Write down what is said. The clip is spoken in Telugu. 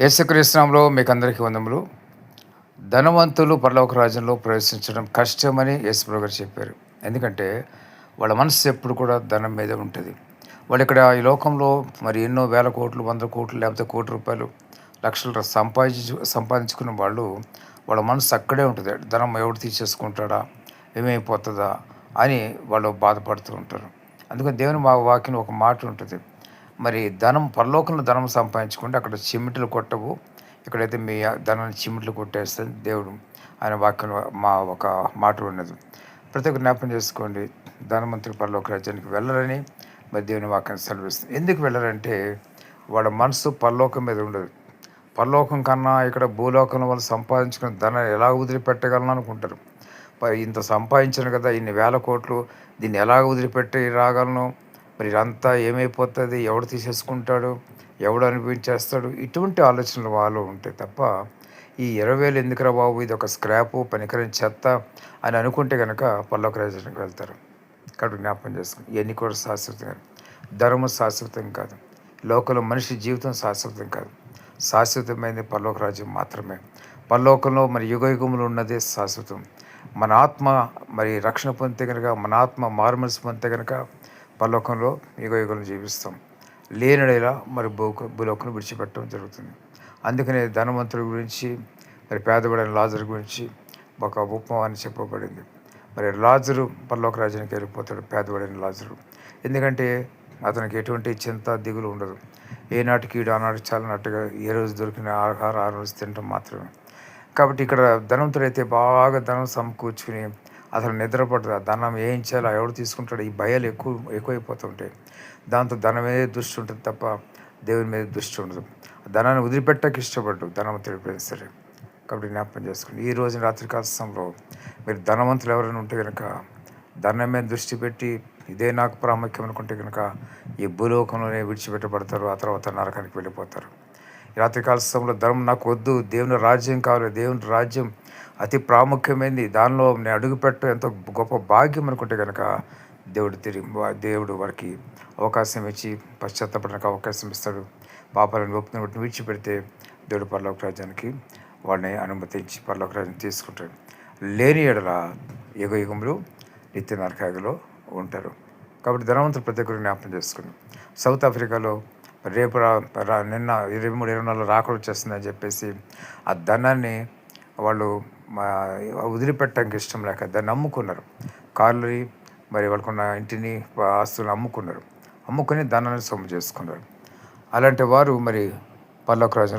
యేసుక్రీస్తునామంలో మీకు అందరికీ వందములు. ధనవంతులు పరలోక రాజ్యంలో ప్రవేశించడం కష్టమని యేసుప్రభు గారు చెప్పారు. ఎందుకంటే వాళ్ళ మనసు ఎప్పుడు కూడా ధనం మీద ఉంటుంది. వాళ్ళు ఇక్కడ ఈ లోకంలో మరి ఎన్నో వేల కోట్లు వంద కోట్లు లేకపోతే కోటి రూపాయలు లక్షలు సంపాదించు సంపాదించుకున్న వాళ్ళు వాళ్ళ మనసు అక్కడే ఉంటుంది. ధనం ఎవడు తీసేసుకుంటాడా? ఏమైపోతుందా? అని వాళ్ళు బాధపడుతూ ఉంటారు. అందుకని దేవుని మా వాక్యం ఒక మాట ఉంటుంది. మరి ధనం పరలోకంలో ధనం సంపాదించుకుంటే అక్కడ చిమ్మిట్లు కొట్టవు. ఇక్కడైతే మీ ధనాన్ని చిమ్మిట్లు కొట్టేస్తే దేవుడు ఆయన వాక్యం మా ఒక మాట ఉన్నది. ప్రతి ఒక్క జ్ఞాపకం చేసుకోండి ధనవంతులు పరలోక రాజ్యానికి వెళ్ళరని మరి దేవుని వాక్యాన్ని సెలవిస్తుంది. ఎందుకు వెళ్ళరంటే వాళ్ళ మనసు పరలోకం మీద ఉండదు. పరలోకం కన్నా ఇక్కడ భూలోకం వాళ్ళు సంపాదించుకున్న ధనాన్ని ఎలా వదిలిపెట్టగలను అనుకుంటారు? ఇంత సంపాదించాను కదా ఇన్ని వేల కోట్లు దీన్ని ఎలా వదిలిపెట్టి రాగలను? మరి ఇదంతా ఏమైపోతుంది? ఎవడు తీసేసుకుంటాడు? ఎవడు అనిపించేస్తాడు ఇటువంటి ఆలోచనలు వాళ్ళు ఉంటాయి తప్ప ఈ ఇరవై వేలు ఎందుకురా బాబు? ఇది ఒక స్క్రాపు పనికిరని చెత్త అని అనుకుంటే కనుక పల్లొక రాజ్యానికి వెళ్తారు. ఇక్కడ జ్ఞాపకం చేసుకుని ఇవన్నీ కూడా శాశ్వతం కాదు ధర్మం శాశ్వతం కాదు. లోకంలో మనిషి జీవితం శాశ్వతం కాదు. శాశ్వతమైనది పల్లోక రాజ్యం మాత్రమే. పల్లోకంలో మరి యుగ యుగములు ఉన్నదే శాశ్వతం. మన ఆత్మ మరి రక్షణ పొందితే కనుక మన ఆత్మ మార్మల్స్ పొందితే కనుక పరలోకంలో యుగ యుగం జీవిస్తాం లేనడేలా మరి భూ భూలోకను విడిచిపెట్టడం జరుగుతుంది. అందుకనే ధనవంతుడి గురించి మరి పేదవాడైన లాజర్ గురించి ఒక ఉపమా అని చెప్పబడింది. మరి లాజరు పరలోక రాజ్యానికి వెళ్ళిపోతాడు పేదవాడైన లాజరు. ఎందుకంటే అతనికి ఎటువంటి చింత దిగులు ఉండదు. ఏనాటికి ఆనాడు చాలన్నట్టుగా ఏ రోజు దొరికిన ఆహారం ఆ రోజు తినడం మాత్రమే. కాబట్టి ఇక్కడ ధనవంతుడైతే బాగా ధనం సమకూర్చుకుని అసలు నిద్రపడదు ధనం ఏం చేయాలో ఎవడు తీసుకుంటాడు ఈ భయాలు ఎక్కువ ఎక్కువైపోతుంటాయి దాంతో ధనం మీద దృష్టి ఉంటుంది తప్ప దేవుని మీద దృష్టి ఉండదు. ధనాన్ని వదిలిపెట్టక ఇష్టపడ్డు ధనవంతుడు ఎప్పుడైనా సరే. కాబట్టి జ్ఞాపకం చేసుకోండి. ఈ రోజు రాత్రి కాలంలో మీరు ధనవంతులు ఎవరైనా ఉంటే కనుక ధనం మీద దృష్టి పెట్టి ఇదే నాకు ప్రాముఖ్యం అనుకుంటే కనుక ఈ భూలోకంలోనే విడిచిపెట్టబడతారు ఆ తర్వాత నరకానికి వెళ్ళిపోతారు. రాత్రి సమయంలో ధనం నాకు వద్దు దేవుని రాజ్యం కావాలి దేవుని రాజ్యం అతి ప్రాముఖ్యమైనది దానిలో నేను అడుగుపెట్ట ఎంతో గొప్ప భాగ్యం అనుకుంటే కనుక దేవుడు తిరిగి దేవుడు వారికి అవకాశం ఇచ్చి పశ్చాత్తపడడానికి అవకాశం ఇస్తాడు. పాపాలను ఒప్పుని వాటిని విడిచిపెడితే దేవుడు పర్లోక రాజ్యానికి వాడిని అనుమతించి పర్లోక రాజ్యాన్ని తీసుకుంటాడు. లేని ఎడల యుగ యుగములు నిత్య నరకాగలో ఉంటారు. కాబట్టి ధనవంతులు ప్రతి ఒక్కరు జ్ఞాపకం చేసుకుని సౌత్ ఆఫ్రికాలో రేపు రా నిన్న ఇరవై మూడు ఇరవై నాలుగు రాకలు వచ్చేస్తుందని చెప్పేసి ఆ ధనాన్ని వాళ్ళు వదిలిపెట్టడానికి ఇష్టం లేక దాన్ని అమ్ముకున్నారు కార్లు మరి వాళ్ళకున్న ఇంటిని ఆస్తులను అమ్ముకున్నారు. అమ్ముకుని ధనాన్ని సొమ్ము చేసుకున్నారు. అలాంటి వారు మరి పల్లొక రాజు